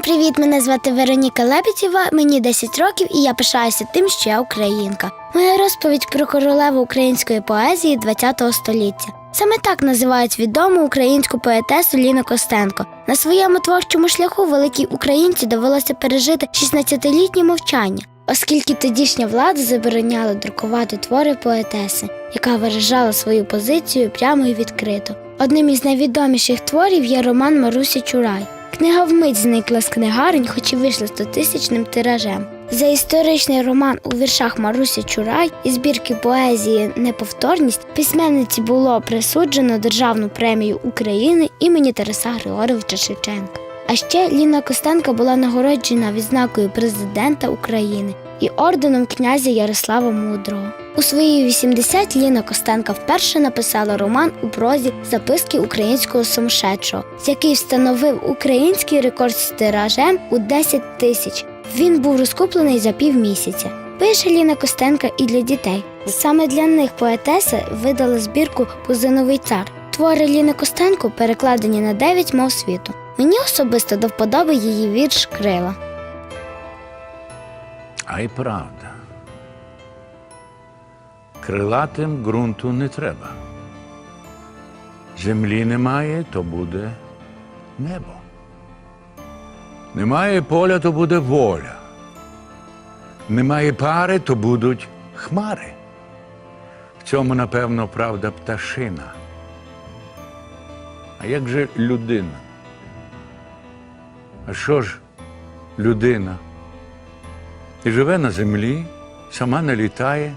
привіт! Мене звати Вероніка Лебедєва, мені 10 років і я пишаюся тим, що я українка. Моя розповідь про королеву української поезії ХХ століття. Саме так називають відому українську поетесу Ліну Костенко. На своєму творчому шляху великій українці довелося пережити 16-літнє мовчання, оскільки тодішня влада забороняла друкувати твори поетеси, яка виражала свою позицію прямо і відкрито. Одним із найвідоміших творів є роман Марусі Чурай. Книга вмить зникла з книгарень, хоч і вийшла стотисячним тиражем. За історичний роман у віршах Марусі Чурай і збірки поезії Неповторність письменниці було присуджено Державну премію України імені Тараса Григоровича Шевченка. А ще Ліна Костенко була нагороджена відзнакою президента України і орденом князя Ярослава Мудрого. У свої 80 Ліна Костенка вперше написала роман у прозі Записки українського сумасшедшого, який встановив український рекорд з тиражем у 10 тисяч. Він був розкуплений за півмісяця. Пише Ліна Костенка і для дітей. Саме для них поетеса видала збірку Пузиновий цар. Твори Ліни Костенко перекладені на 9 мов світу. Мені особисто до вподоби її вірш Крила. А й правда. Крилатим ґрунту не треба. Землі немає, то буде небо. Немає поля, то буде воля. Немає пари, то будуть хмари. В цьому, напевно, правда пташина. А як же людина? А що ж людина? І живе на землі, сама не літає,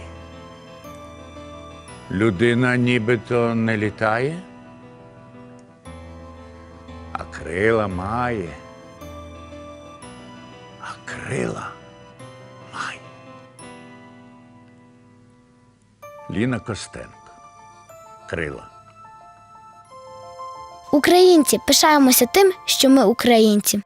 Людина нібито не літає, а крила має, а крила має. Ліна Костенко. Крила. Українці пишаємося тим, що ми українці.